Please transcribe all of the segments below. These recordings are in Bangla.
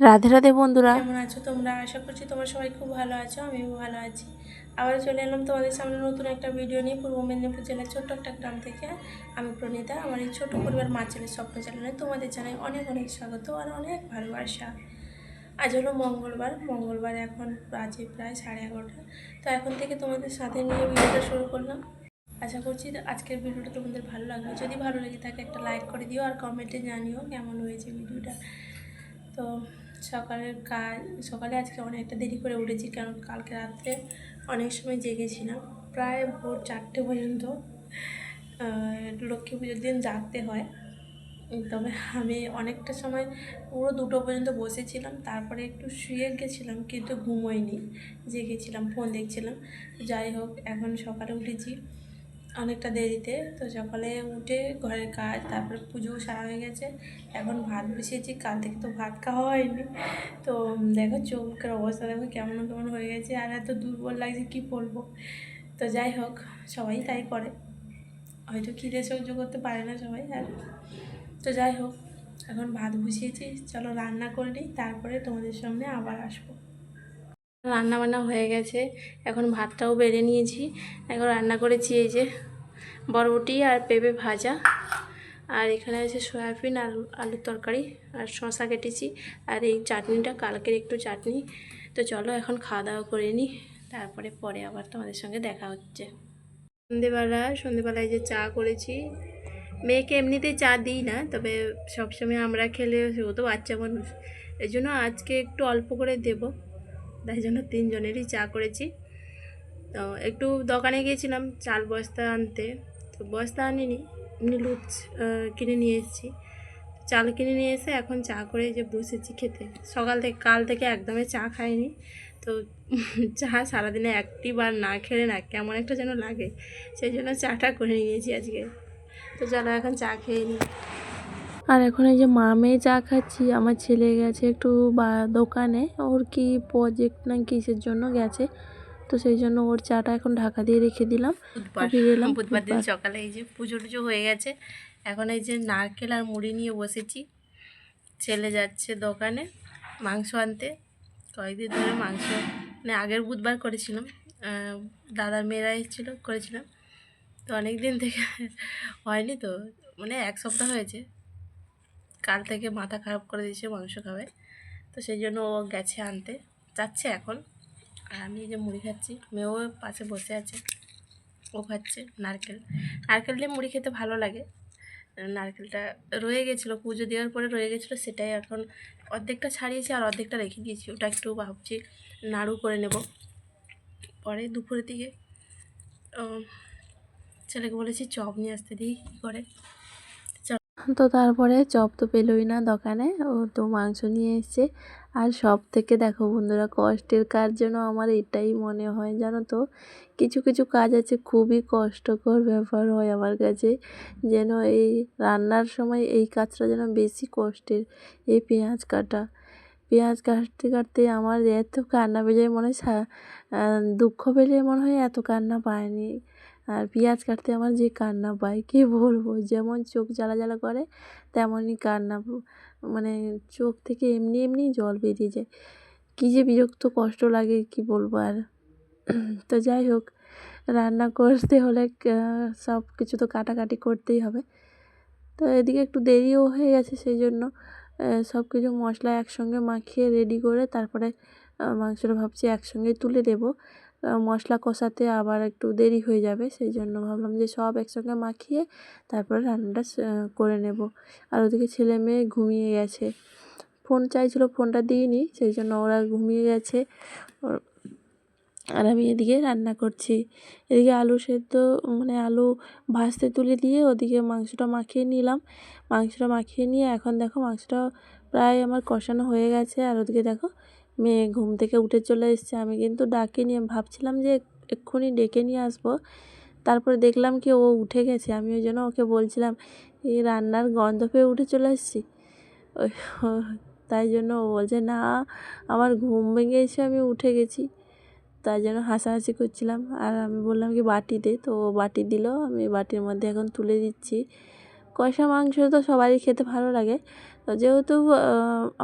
রাধে রাধে বন্ধুরা। কেমন আছো তোমরা? আশা করছি তোমরা সবাই খুব ভালো আছো, আমিও ভালো আছি। আবার চলে এলাম তোমাদের সামনে নতুন একটা ভিডিও নিয়ে, পূর্ব মেদিনীপুর জেলার ছোট্ট একটা গ্রাম থেকে। আমি প্রণীতা, আমার এই ছোট পরিবার মা ছেলের স্বপ্ন চ্যানেলে তোমাদের জানাই অনেক অনেক স্বাগত আর অনেক ভালোবাসা। আজ হলো মঙ্গলবার মঙ্গলবার এখন বাজে প্রায় সাড়ে এগারোটা। তো এখন থেকে তোমাদের সাথে নিয়ে ভিডিওটা শুরু করলাম। আশা করছি আজকের ভিডিওটা তোমাদের ভালো লাগবে। যদি ভালো লেগে থাকে একটা লাইক করে দিও আর কমেন্টে জানিও কেমন হয়েছে ভিডিওটা তো সকালের কাজ, সকালে আজকে অনেকটা দেরি করে উঠেছি কারণ কালকে রাত্রে অনেক সময় জেগেছিলাম। প্রায় ভোর চারটে পর্যন্ত লক্ষ্মী পুজোর দিন জাগতে হয়। তবে আমি অনেকটা সময় পুরো দুটো পর্যন্ত বসেছিলাম, তারপরে একটু শুয়ে গেছিলাম কিন্তু ঘুমোয়নি। জেগেছিলাম, ফোন দেখছিলাম। যাই হোক, এখন সকালে উঠেছি। অনেকটা দেরিতে, তো সকালে উঠে ঘরের কাজ, তারপরে পুজো সারা হয়ে গেছে। এখন ভাত বসিয়েছি, কাল থেকে তো ভাত খাওয়া হয়নি। তো দেখো চোখের অবস্থা দেখো কেমন কেমন হয়ে গেছে, আর এত দুর্বল লাগছে, কি বলব? তো যাই হোক, সবাই তাই করে। হয়তো খিদে সহ্য করতে পারে না সবাই, আর তো যাই হোক, এখন ভাত বসিয়েছি। চলো রান্না করে নিই, তারপরে তোমাদের সামনে আবার আসব। রান্না বান্না হয়ে গেছে, এখন ভাতটাও বেড়ে নিয়েছি। এখন রান্না করেছি এই যে বরবটি আর পেঁপে ভাজা। আর এখানে আছে সয়াবিন আর আলুর তরকারি আর শশা কেটেছি। আর এই চাটনিটা, কালকের একটু চাটনি। তো চলো এখন খাওয়া দাওয়া করে নিই। তারপরে পরে আবার তোমাদের সঙ্গে দেখা হচ্ছে। সন্ধেবেলা, সন্ধেবেলায় যে চা করেছি, মেয়েকে এমনিতেই চা দিই না, তবে সবসময় আমরা খেলে ও তো বাচ্চা মানুষ। এই জন্য আজকে একটু অল্প করে দেবো। তাই জন্য তিনজনেরই চা করেছি। তো একটু দোকানে গিয়েছিলাম চাল বস্তা আনতে। তো বস্তা আনিনি এমনি লুচ কিনে নিয়ে এসেছি। চাল কিনে নিয়ে এসে এখন চা করে যে বসেছি খেতে। সকাল থেকে, কাল থেকে একদমই চা খাইনি। তো চা সারাদিনে একটি বার না খেলে না কেমন একটা যেন লাগে। সেই জন্য চাটা করে নিয়েছি আজকে। তো চলো এখন চা খেয়ে নিই আর এখন এই যে মা মেয়ে চা খাচ্ছি, আমার ছেলে গেছে একটু বা দোকানে। ওর কি প্রজেক্ট না কিসের জন্য গেছে? তো সেই জন্য ওর চাটা এখন ঢাকা দিয়ে রেখে দিলাম। বুধবার ফিরে এলাম বুধবার দিন সকালে এই যে পুজো টুজো হয়ে গেছে। এখন এই যে নারকেল আর মুড়ি নিয়ে বসেছি। ছেলে যাচ্ছে দোকানে মাংস আনতে। কয়েকদিন ধরে মাংস মানে আগের বুধবার করেছিলাম। দাদার মেয়েরা এসেছিল করেছিলাম। তো অনেক দিন থেকে হয়নি তো। মানে এক সপ্তাহ হয়েছে। কাল থেকে মাথা খারাপ করে দিয়েছে মাংস খাবে। তো সেই জন্য ও গেছে আনতে। যাচ্ছে এখন। আর আমি যে মুড়ি খাচ্ছি, মেয়েও পাশে বসে আছে, ও খাচ্ছে নারকেল। নারকেল দিয়ে মুড়ি খেতে ভালো লাগে। নারকেলটা রয়ে গেছিল, পুজো দেওয়ার পরে রয়ে গেছিল, সেটাই এখন অর্ধেকটা ছাড়িয়েছি আর অর্ধেকটা রেখে দিয়েছি। ওটা একটু ভাবছি নাড়ু করে নেব। পরে দুপুরের দিকে ছেলেকে বলেছি, চপ নিয়ে আসতে দিই কী করে। তো তারপরে চপ তো পেলোই না দোকানে। ও তো মাংস নিয়ে এসছে। আর সব থেকে দেখো বন্ধুরা, কষ্টের কাজ যেন আমার এটাই মনে হয়, জানো তো? কিছু কিছু কাজ আছে, খুবই কষ্টকর ব্যাপার হয় আমার কাছে। যেন এই রান্নার সময় এই কাজটা যেন বেশি কষ্টের, এই পেঁয়াজ কাটা। পেঁয়াজ কাটতে কাটতে আমার এত কান্না যায়, মনে হয় দুঃখ পেলে মনে হয় এত কান্না পায়নি। আর পেঁয়াজ কাটতে আমার যে কান্না পায়, কী বলব? যেমন চোখ জ্বালা জ্বালা করে, তেমনই কান্না মানে চোখ থেকে এমনি এমনি জল বেরিয়ে যায়। কী যে বিরক্ত কষ্ট লাগে, কি বলব আর? তো যাই হোক, রান্না করতে হলে সব কিছু তো কাটাকাটি করতেই হবে। তো এদিকে একটু দেরিও হয়ে গেছে, সেই জন্য সব কিছু মশলা একসঙ্গে মাখিয়ে রেডি করে তারপরে মাংসটা ভাবছি একসঙ্গে তুলে দেব। মশলা কষাতে আবার একটু দেরি হয়ে যাবে, সেই জন্য ভাবলাম যে সব একসঙ্গে মাখিয়ে তারপরে রান্নাটা করে নেব। আর ওদিকে ছেলে মেয়ে ঘুমিয়ে গেছে। ফোন চাইছিল, ফোনটা দিইনি, সেই জন্য ওরা ঘুমিয়ে গেছে। আর আমি এদিকে রান্না করছি। এদিকে আলু সেদ্ধ মানে আলু ভাজতে তুলে দিয়ে ওদিকে মাংসটা মাখিয়ে নিলাম। মাংসটা মাখিয়ে নিয়ে এখন দেখো মাংসটা প্রায় আমার কষানো হয়ে গেছে। আর ওদিকে দেখো মেয়ে ঘুম থেকে উঠে চলে এসেছে। আমি কিন্তু ডাকিনি নিয়ে ভাবছিলাম যে এক্ষুনি ডেকে নিয়ে আসব। তারপরে দেখলাম কি ও উঠে গেছে। আমি ওই জন্য ওকে বলছিলাম এই রান্নার গন্ধ পেয়ে উঠে চলে এসেছি? তাই জন্য ও বলছে, না, আমার ঘুম ভেঙে এসে আমি উঠে গেছি। তাই জন্য হাসাহাসি করছিলাম। আর আমি বললাম কি, বাটি দে। তো ও বাটি দিল। আমি বাটির মধ্যে এখন তুলে দিচ্ছি। কষা মাংস তো সবারই খেতে ভালো লাগে। তো যেহেতু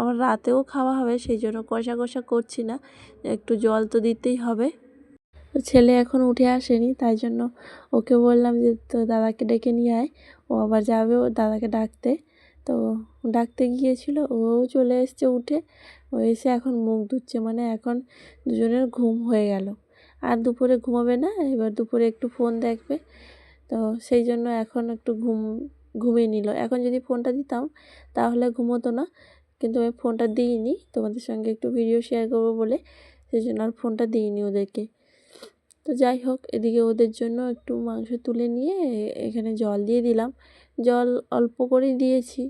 আমার রাতেও খাওয়া হবে, সেই জন্য কষা কষা করছি না। একটু জল তো দিতেই হবে। ছেলে এখন উঠে আসেনি, তাই জন্য ওকে বললাম যে তো দাদাকে ডেকে নিয়ে আয়। ও আবার যাবে ও দাদাকে ডাকতে। তো ডাকতে গিয়েছিল ও চলে এসছে উঠে। ও এসে এখন মুখ ধুচ্ছে মানে এখন দুজনের ঘুম হয়ে গেল। আর দুপুরে ঘুমাবে না, এবার দুপুরে একটু ফোন দেখবে। তো সেই জন্য এখন একটু ঘুম, ঘুমিয়ে নিল। এখন যদি ফোনটা দিতাম, তাহলে ঘুমোতো না। কিন্তু আমি ফোনটা দিইনি, তোমাদের সঙ্গে একটু ভিডিও শেয়ার করব বলে। সেই জন্য আর ফোনটা দিইনি ওদেরকে। তো যাই হোক, এদিকে ওদের জন্য একটু মাংস তুলে নিয়ে এখানে জল দিয়ে দিলাম। জল অল্প করে দিয়েছি।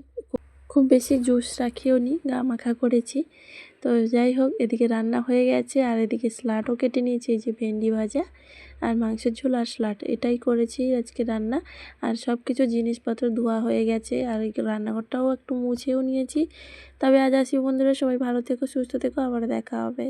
খুব বেশি জুস রাখিও নি, গা মাখা করেছি। তো যাই হোক, এদিকে রান্না হয়ে গেছে আর এদিকে স্লাটও কেটে নিয়েছি, এই যে ভেন্ডি ভাজা আর মাংসের ঝোল আর স্লাট, এটাই করেছি আজকে রান্না। আর সব কিছু জিনিসপত্র ধোয়া হয়ে গেছে আর রান্নাঘরটাও একটু মুছেও নিয়েছি। তবে আজ আসি বন্ধুরা, সবাই ভালো থেকো, সুস্থ থেকো, আবার দেখা হবে।